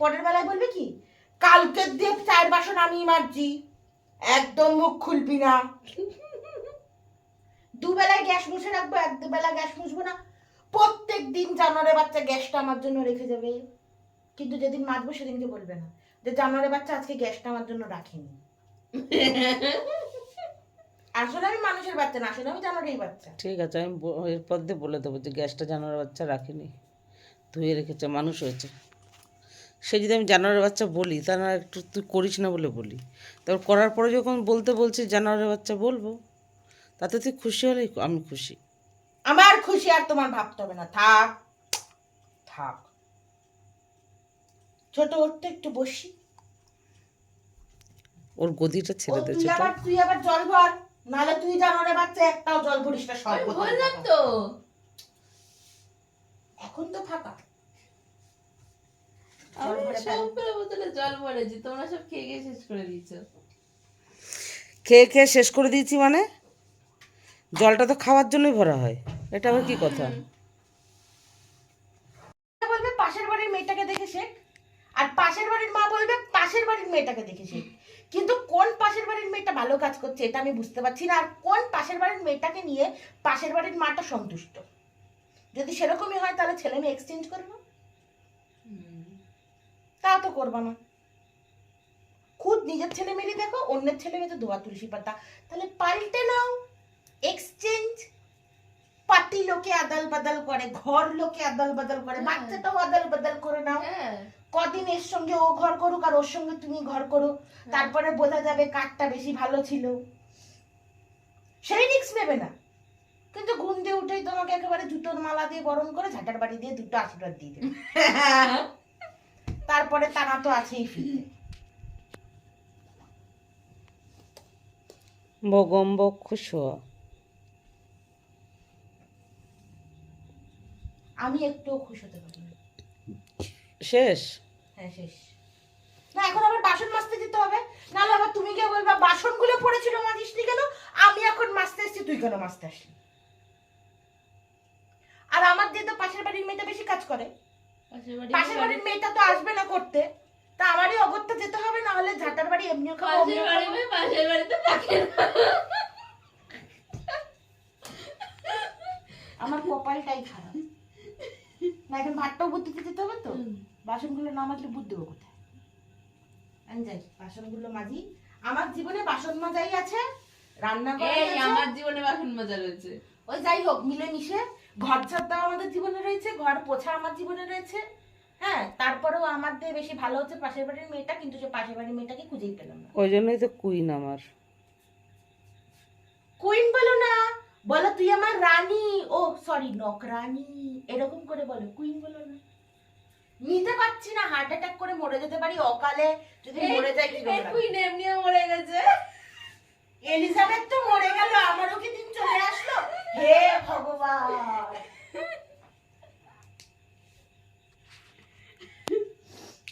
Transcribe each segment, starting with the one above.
পরের বেলায় বলবে কি, কালকের দিয়ে চায়ের বাসন আমি মারছি একদম মুখ খুলবি না। দুবেলায় গ্যাস মুছে রাখব, এক দুবেলা গ্যাস মুছবো না। প্রত্যেক দিন জানোয়ারের বাচ্চা গ্যাসটা আমার জন্য রেখে যাবে। কিন্তু যেদিন মাজবো সেদিনকে বলবে না যে জানোয়ারের বাচ্চা আজকে গ্যাসটা আমার জন্য রাখিনি। আসলে আমি মানুষের বাচ্চা না, আসলে আমি জানোয়ারের বাচ্চা। ঠিক আছে, আমি এরপর দিয়ে বলে দেবো যে গ্যাসটা জানোয়ারের বাচ্চা রাখিনি। ধুয়ে রেখেছে মানুষ হয়েছে। সে যদি আমি জানোয়ারের বাচ্চা বলি তা না একটু তুই করিস না বলে বলি। তারপর করার পরে যখন বলতে বলছি জানোয়ারের বাচ্চা বলব? তাতে তুই খুশি হলেই আমি খুশি। আমার খুশি আর তোমার ভাবতে হবে না থাক থাক। ছোট উঠতে একটু বসি। ওর গদিটা ছেড়ে তুই আবার তুই আবার জল ভর নাহলে তুই জানোরে বাচ্চা একটাও জল ভরিস না সব বললাম তো। এখন তো ফাঁকা। আমি ভরে ফেল। বোতলে জল ভরেছি তোমরা সব খেয়ে খেয়ে শেষ করে দিয়েছ। খেয়ে খেয়ে শেষ করে দিয়েছি মানে? জলটা তো খাওয়ার জন্যই ভরা হয়। এটা আবার কি কথা? বলবে পাশের বাড়ির মেয়েটাকে দেখে শেখ। আর পাশের বাড়ির মা বলবে পাশের বাড়ির মেয়েটাকে দেখে শেখ। কিন্তু কোন পাশের বাড়ির মেয়েটা ভালো কাজ করছে এটা আমি বুঝতে পারছি না। আর কোন পাশের বাড়ির মেয়েটাকে নিয়ে পাশের বাড়ির মাটা সন্তুষ্ট? যদি সেরকমই হয় তাহলে ছেলে মেয়ে এক্সচেঞ্জ করব তা তো করব না। খুদ নিজের ছেলে মেয়ে দেখো অন্যের ছেলে মেয়ে তো দোয়া তুলসী পাতা। তাহলে পাল্টে নাও। এক্সচেঞ্জ পার্টি লোকে আদাল বাদাল করে ঘর লোকে আদাল বাদাল করে হ্যাঁ। বাচ্চাটাও আদাল বাদাল করে নাও। হ্যাঁ। কদিন এর সঙ্গে ও ঘর করুক আর ওর সঙ্গে তুমি ঘর করো তারপরে বোঝা যাবে কারটা বেশি ভালো ছিল। সেই রিক্স নেবে না। কিন্তু ঘুম দিয়ে উঠেই তোমাকে একেবারে জুতোর মালা দিয়ে বরণ করে ঝাঁটার বাড়ি দিয়ে দুটো আশীর্বাদ দিয়ে দেবে। তারপরে তারা তো আছেই ফিরতে বগম্বক খুশ আমি একটুও খুশি হতে পারি শেষ? হ্যাঁ শেষ। না এখন আবার বাসন মাজতে যেতে হবে। নাহলে আবার তুমি কে বলবা বাসনগুলো পড়েছিল মাজিসনি কেন? আমি এখন মাজতে এসেছি তুই কেন মাজতে আসলি? আর আমার দিয়ে তো পাশের বাড়ির মেয়েটা বেশি কাজ করে। পাশের বাড়ির মেয়েটা তো আসবে না করতে। তা আমারই অগত্যা যেতে হবে না হলে ঝাঁটার বাড়ি এমনিও খাব পাশের। বাড়িতে থাকে আমার কপালটাই খারাপ। না এখন ভাতটাও বুদ্ধ দিতে যেতে হবে তো? বাসনগুলো না মাজলে বুদ্ধ দেবো কোথায়? আমি যাই বাসনগুলো মাজি। আমার জীবনে বাসন মাজাই আছে রান্না এই আমার জীবনে বাসন মাজা রয়েছে। ওই যাই হোক মিলে মিশে ঘর ঝাড় দেওয়া আমাদের জীবনে রয়েছে ঘর পোছা আমার জীবনে রয়েছে। হ্যাঁ তারপরেও আমার দিয়ে বেশি ভালো হচ্ছে পাশের বাড়ির মেয়েটা কিন্তু সে পাশের বাড়ির মেয়েটাকে খুঁজেই পেলাম না। ওই জন্যই তো কুইন আমার। কুইন বলো না বলো তুই আমার রানী। ও সরি নকরানি এরকম করে বলো কুইন বলো না। নিতে পারছি না হার্ট অ্যাটাক করে মরে যেতে পারি অকালে যদি মরে যায় কি কুইন এমনিও মরে গেছে। এলিজাবেথ তো মরে গেল আমারও কি দিন চলে আসলো? হে ভগবান!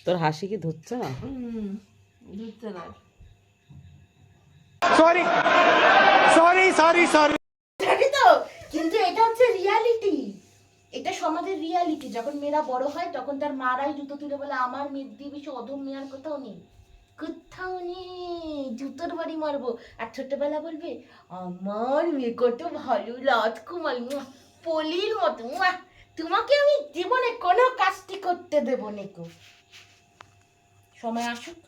তোর হাসি কি ধরছে? না ধরতে না sorry sorry জানি তো কিন্তু এটা হচ্ছে রিয়ালিটি এটা সমাজের রিয়ালিটি যখন মেয়েরা বড় হয় তখন তার মারাই জুতো তুলে বলে আমার মেয়ের দিয়ে বেশি অধম মেয়ার কোথাও নেই। কোথাও নেই জুতোর বাড়ি মারবো। আর ছোটবেলা বলবে, আমার মেয়ে কত ভালো রাজকুমার পলির মতো তোমাকে আমি জীবনে কোনো কাজটি করতে দেবো নেকো সময় আসুক,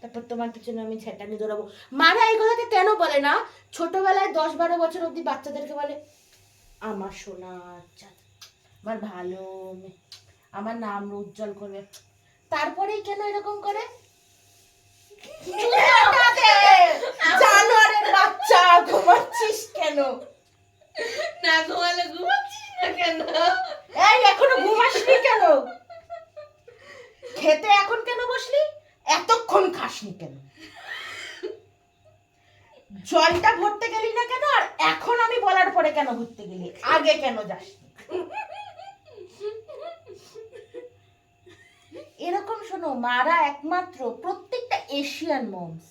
তারপর তোমার পিছনে আমি ছেটানি দৌড়াবো মারা এই কথাটা কেন বলে না? ছোটবেলায় দশ বারো বছর অবধি বাচ্চাদেরকে বলে, আমার সোনা চাঁদ, আমার ভালো আমার নাম উজ্জ্বল করবে। তারপরেই কেন এরকম করে! জানোয়ারের বাচ্চা ঘুমাচ্ছিস কেন? না ঘুমালে ঘুমাচ্ছিস না কেন? এই এখনও ঘুমাসনি কেন? খেতে এখন কেন বসলি? এতক্ষণ খাসনি কেন? জলটা ভরতে গেলি না কেন? আর এখন আমি বলার পরে কেন ঘুরতে গেলি? আগে কেন যাসনি? এরকম শোনো মারা একমাত্র প্রত্যেকটা এশিয়ান মমস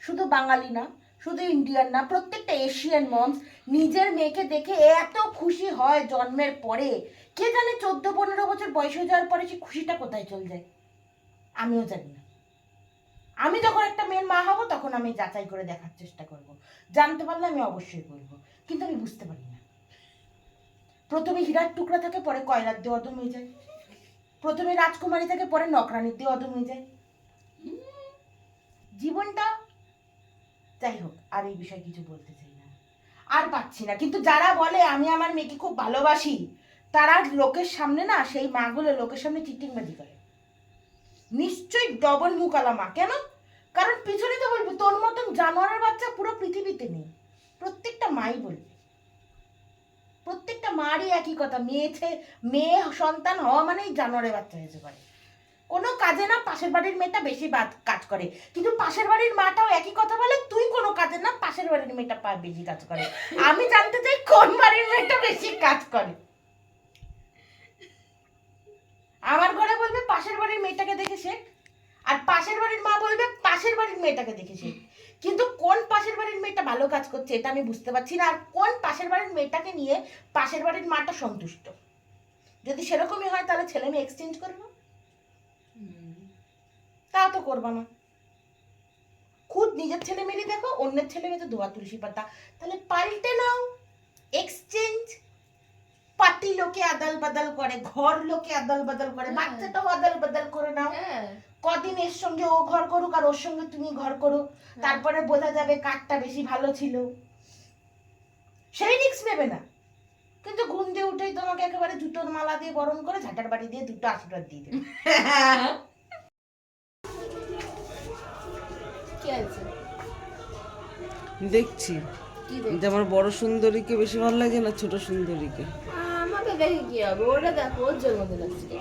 শুধু বাঙালি না, শুধু ইন্ডিয়ান না, প্রত্যেকটা এশিয়ান মমস নিজের মেয়েকে দেখে এত খুশি হয় জন্মের পরে। কে জানে চোদ্দ, পনেরো বছর বয়স হয়ে যাওয়ার পরে সে খুশিটা কোথায় চলে যায়? আমিও জানি না। আমি যখন একটা মেয়ের মা হব, তখন আমি যাচাই করে দেখার চেষ্টা করব। জানতে পারলে আমি অবশ্যই বলব, কিন্তু আমি বুঝতে পারি না। প্রথমে হীরার টুকরা থাকে পরে কয়লার দিয়ে অদম হয়ে যায়। প্রথমে রাজকুমারী থেকে পরে নকরানির দিয়ে অদম হয়ে যায়। জীবনটা, যাই হোক, আর এই বিষয়ে কিছু বলতে চাই না। আর পাচ্ছি না। কিন্তু যারা বলে, আমি আমার মেয়েকে খুব ভালোবাসি, তারা লোকের সামনে না, সেই মাগুলো লোকের সামনে চিটিংবাজি করে। নিশ্চয়ই ডবল মুকালা মা। কেন? কারণ পিছনে তো বলবে, তোর মতন জানোয়ারের বাচ্চা পুরো পৃথিবীতে নেই। প্রত্যেকটা মাই বলবে। প্রত্যেকটা মারই একই কথা। মেয়ে মেয়ে সন্তান হওয়া মানেই জানোয়ারের বাচ্চা হয়েছে পারে কোনো কাজে না পাশের বাড়ির মেয়েটা বেশি কাজ করে। কিন্তু পাশের বাড়ির মাটাও একই কথা বলে, তুই কোনো কাজে না পাশের বাড়ির মেয়েটা বেশি কাজ করে। আমি জানতে চাই কোন বাড়ির মেয়েটা বেশি কাজ করে। আমার ঘরে বলবে পাশের বাড়ির মেয়েটাকে দেখে শেখ আর পাশের বাড়ির মা বলবে পাশের বাড়ির মেয়েটাকে দেখে শেখ কিন্তু কোন পাশের বাড়ির মেয়েটা ভালো কাজ করছে এটা আমি বুঝতে পারছি না, আর কোন পাশের বাড়ির মেয়েটাকে নিয়ে পাশের বাড়ির মাটা সন্তুষ্ট? যদি সেরকমই হয় তাহলে ছেলে মেয়ে এক্সচেঞ্জ করব তাও তো করব না। খুদ নিজের ছেলে মেয়ে দেখো অন্যের ছেলে মেয়ে তো ধোয়া তুলসী পাতা। তাহলে পাল্টে নাও। এক্সচেঞ্জ পাতি লোকে আদাল বাদাল করে ঘর লোকে আদাল বাদাল করে হ্যাঁ। বাচ্চাটাও আদাল বাদাল করে নাও। হ্যাঁ। কদিন এর সঙ্গে ও ঘর করুক আর ওর সঙ্গে তুমি ঘর করো তারপরে বোঝা যাবে কারটা বেশি ভালো ছিল। সেই রিক্স নেবে না। কিন্তু ঘুম দিয়ে উঠেই তোমাকে একেবারে জুতোর মালা দিয়ে বরণ করে ঝাঁটার বাড়ি দিয়ে দুটো আশীর্বাদ দিয়ে দেবে। কি আছে? দেখছি। আমার বড় সুন্দরীকে বেশি ভালো লাগে না ছোট সুন্দরীকে? আমাকে দেখে কি হবে? ওটা দেখো ওর জন্মদিন আজকে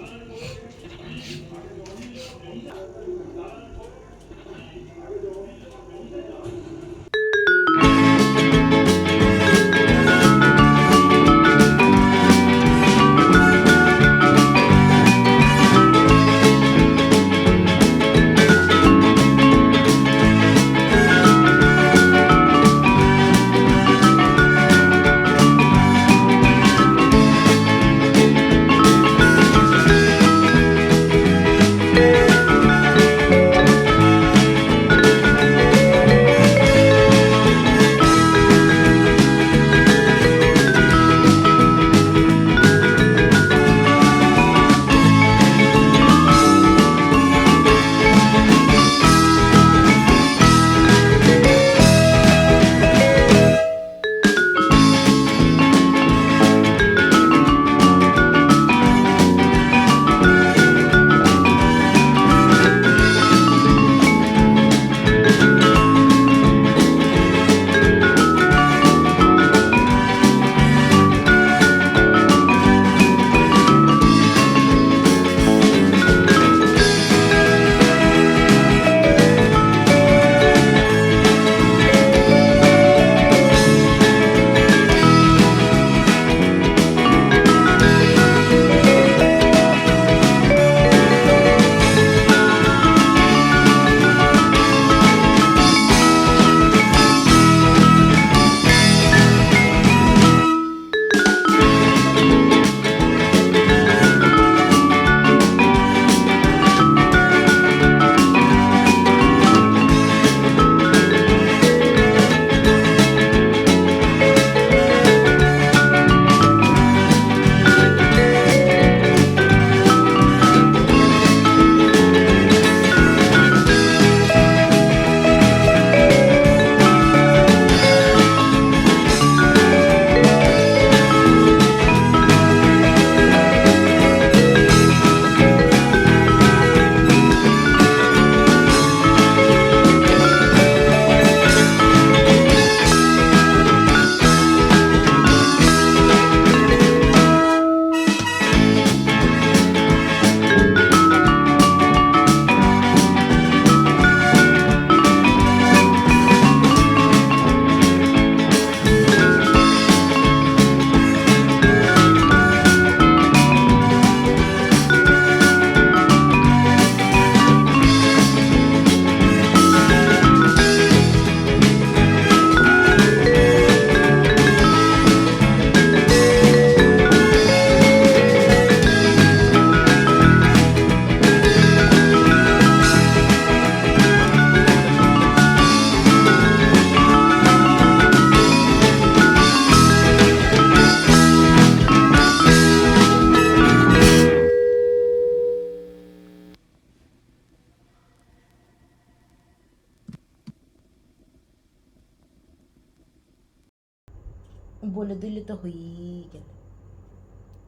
বলে দিলে তো হয়েই গেল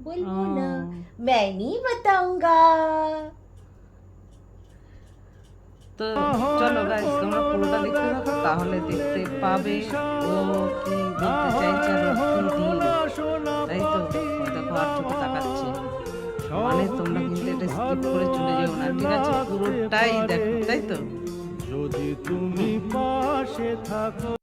বলব না ম্যানি বাতাউঙ্গা তো চলো গাইস তোমরা পুরোটা তাহলে দেখতে পাবে ও কি দেখতে চাইছে তাই তো দেখো আর চোখে মানে তোমরা কিন্তু এটা স্কিপ করে চলে না ঠিক আছে পুরোটাই দেখো তাই তো যদি তুমি পাশে থাকো